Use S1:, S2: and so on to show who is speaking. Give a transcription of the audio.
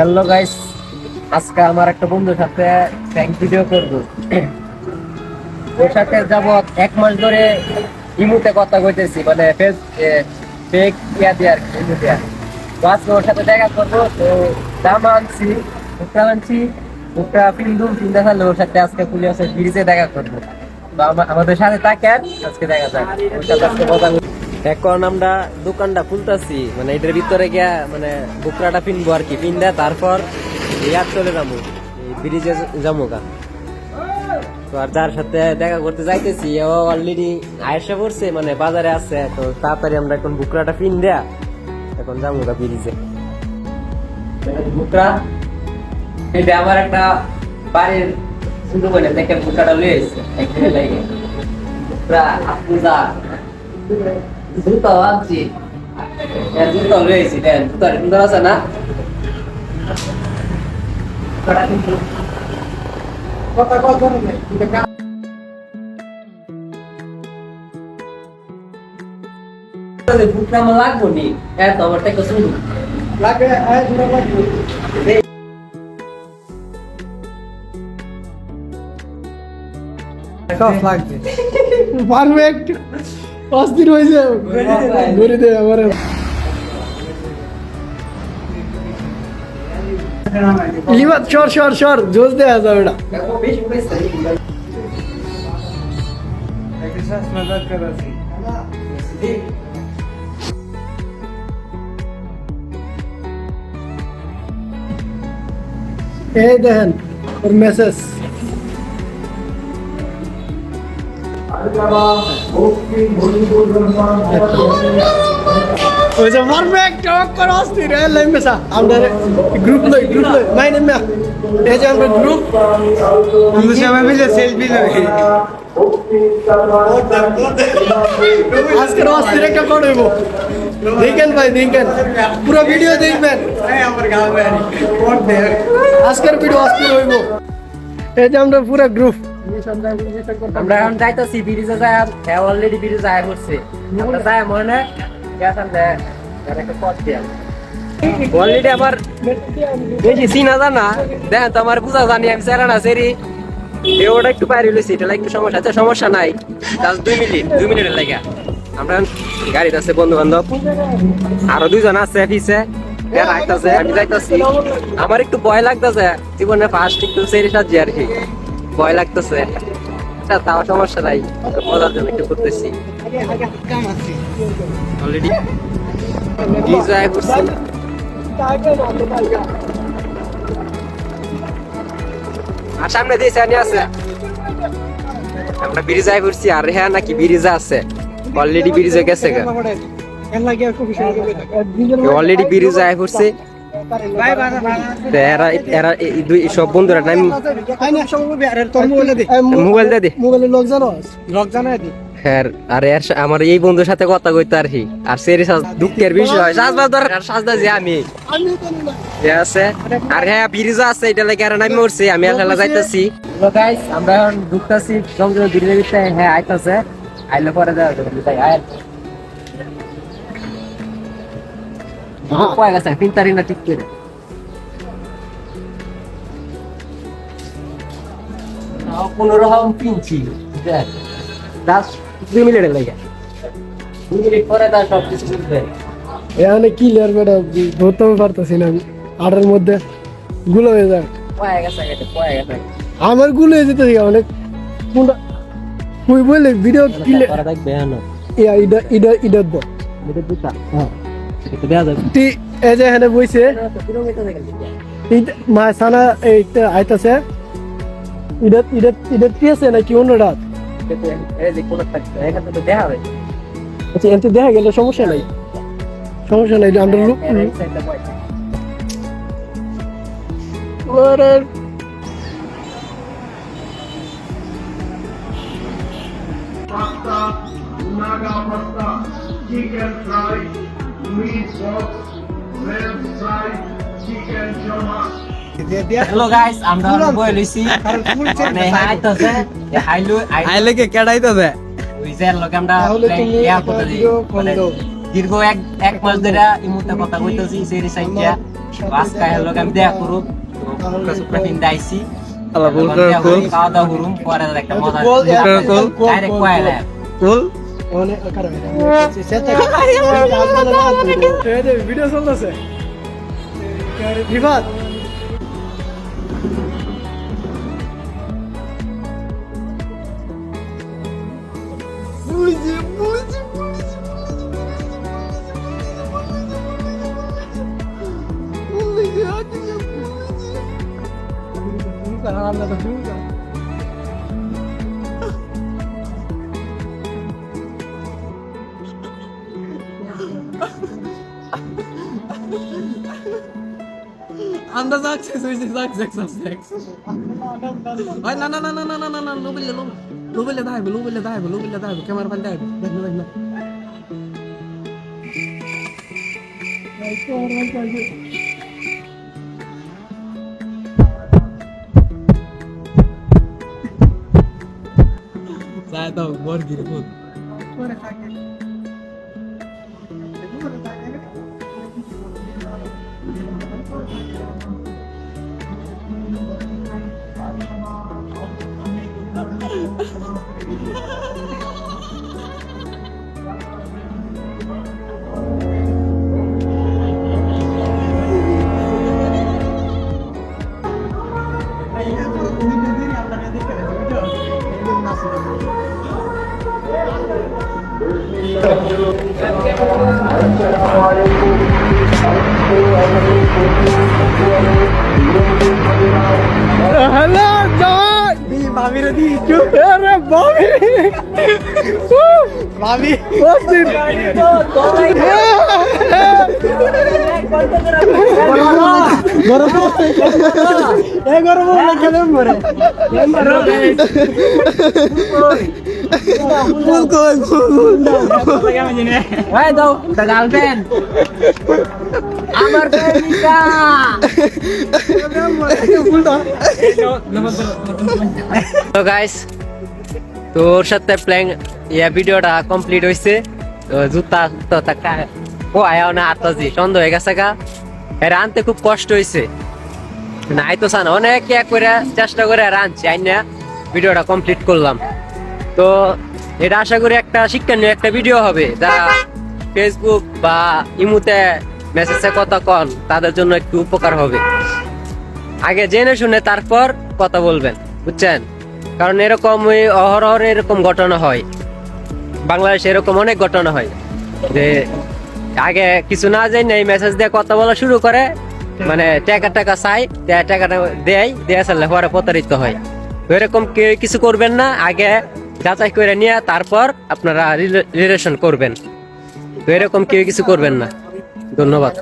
S1: Hello guys, আজকে আমার একটা বন্ধুর সাথে প্র্যাঙ্ক ভিডিও করব। ওর সাথে যাব এক মাস ধরে ইমুতে কথা কইতেছি মানে ফেস ফেক ইয়া দিয়ে আর ইমুতে তো আজকে ওর সাথে দেখা করব, তো জামা আনছি, মুখটা আনছি, মুখটা পিন্দু পিন্দা ফেলে ওর সাথে আজকে পুলিশ ব্রিজে দেখা করব। আমাদের সাথে থাকেন, আজকে দেখা যাক। ওর সাথে আজকে করি। এখন আমরা দোকানটা খুলতেছি মানে এটার ভিতরে গিয়া মানে বুকরাটা পিনবো আর কি, পিনদা, তারপর ইয়ার চলে যাব ব্রিজে যাব গা। তো আর যার সাথে দেখা করতে যাইতেছি, ও অলরেডি আয়সা পড়ছে মানে বাজারে আছে, তো তাড়াতাড়ি আমরা এখন বুকরাটা পিন দেয়া এখন যাব গা ব্রিজে বুকরা, এটা আমার একটা বাড়ির দেখে বুকরা জুতো আনছি জুতো রয়েছি দেন জুতো সুন্দর আছে না বুকটা আমার লাগবো নি হ্যাঁ তো আমার টাকা শুরু
S2: টফ লাগবে পারফেক্ট অস্থির হয়েছে ঘুরে দে আমার লিবাত সর সর সর জোস দেয়া যাবে না এই দেখেন ওর মেসেজ ওই যে পারফেক্ট টক কর অস্থির এই লাইন মেসা আমরা গ্রুপ লই গ্রুপ লই মাই নেম এই যে আমরা গ্রুপ
S3: বন্ধু সবাই মিলে সেলফি নেবে
S2: আজকের অস্থির একটা করব দেখেন ভাই দেখেন পুরো ভিডিও দেখবেন
S3: আমার গাঁয়ে
S2: আজকের ভিডিও অস্থির হইব এই যে আমরা পুরো গ্রুপ
S1: আমরা এখন যাইতেছি ব্রিজে যাই হ্যাঁ অলরেডি ব্রিজে যাই পড়ছে। আমরা যাই মনে গেছেন একটা পথ দিয়া অলরেডি আমার বেশি চিনা জানা দেখেন তো আমার বুঝা জানি আমি সেরা সেরি ওটা একটু বাইরে লইছি এটা একটু সমস্যা আছে সমস্যা নাই। দুই মিনিট দুই মিনিটের লাগে। আমরা গাড়িতে আছে বন্ধু বান্ধব আরও দুইজন আছে পিছে। আমি যাইতাছি। আমার একটু ভয় লাগতেছে জীবনে ফার্স্ট একটু সেরি সাজি আর কি। ভয় লাগতেছে। তাও সমস্যা নাই। মজার জন্য একটু করতেছি অলরেডি ডিজাই করছি আর সামনে দিয়ে সানি আছে আমরা ব্রিজায় ঘুরছি আর হ্যাঁ নাকি ব্রিজে আছে। অলরেডি ব্রিজে গেছে গা। অলরেডি ব্রিজে তো নাম হ্যাঁ আমার এই বন্ধুর সাথে কথা কইতে আর কি। আর সেরি দুঃখের বিষয় আছে? আর হ্যাঁ আছে, এটা লাগে আর আমি মরছি, আমি যাইতাছি। আমরা এখন হ্যাঁ আইতাছে। আইলে পরে যাওয়া যাবে আয়। কয় গেছে পিন্তারি না ঠিক করে কোনো রকম পিনছি দাস দুই মিনিটের লাগে দুই মিনিট পরে তার সব কিছু বুঝবে
S2: এখানে কি লেয়ার বেটা ধরতে পারতেছি না আমি আটার মধ্যে গুলো হয়ে
S1: গেছে
S2: আমারগুলো হয়ে যেতে অনেক কোনটা বললে ভিডিও কিলে ইয়া ইডা দ
S1: এটা হ্যাঁ
S2: এই যে এখানে বইছে।
S1: কিলোমিটার
S2: মা সানা এইটা আইতাছে। ইডা ইডা ইডা কি আছে নাকি অন্যটা
S1: এই যে কোনো থাকবে এখান থেকে দেখা
S2: আচ্ছা এতে দেখা গেলে সমস্যা নাই। সমস্যা নাই আমরা
S4: pasta, unaga pasta, chicken fry,
S1: hello guys আমরা বই লইছি মানে হাইতাছে হাইলো
S3: হাইলে কে
S1: কেডাইতাছে উইজার লগে আমরা ইয়া করতে মানে দীর্ঘ এক এক মাস ধরে ইমুতে কথা কইতাছি সেরি সাইকিয়া আজকে হ্যালো আমি দেখা করু সুপ্রা
S3: দিন
S1: দাইছি
S3: আলা
S1: বলকার
S3: কোল
S1: খাওয়া দাওয়া করুম পরে একটা মজা কোল
S3: কোল
S2: ভিডিও চলতেছে I'm not a fool.
S3: Anda sagt es richtig, sag 6 auf 6. Nein, nein, nein, nein, nein, nein, nein, nein, لوبل لوبل لوبل ذهب لوبل ذهب لوبل ذهب كاميرا فان ذهب ذهب ذهب ساعة مرجي لفوت 株が
S2: hello Joy! দি মামি! রে দি একটু আরে মামি। মামি! বসিন গরম গরম গরম খেলে মরে ফুল
S1: গাইস তোর সাথে প্ল্যান ইয়া ভিডিওটা কমপ্লিট হইছে। তো জুতা তো টাকা ও আয়াও না আতাজি সন্দেহ হয়ে গেছে গা। এর আনতে খুব কষ্ট হইছে। নাই তো সান অনেক ইয়া করে চেষ্টা করে আর আনছি, আইনা ভিডিওটা কমপ্লিট করলাম। তো এটা আশা করি একটা শিক্ষণীয় একটা ভিডিও হবে যারা ফেসবুক বা ইমুতে মেসেজে কথা কন, তাদের জন্য একটু উপকার হবে। আগে জেনে শুনে তারপর কথা বলবেন, বুঝছেন? কারণ এরকম ওই অহরহ এরকম ঘটনা হয়। বাংলাদেশে এরকম অনেক ঘটনা হয় যে আগে কিছু না যাই নাই মেসেজ দিয়ে কথা বলা শুরু করে মানে টাকা টাকা চাই টাকাটা দেয়, দেয়া চাইলে পরে প্রতারিত হয়। এরকম কেউ কিছু করবেন না, আগে যাচাই করে নিয়ে তারপর আপনারা রিলেশন করবেন। তো এরকম কেউ কিছু করবেন না। ধন্যবাদ।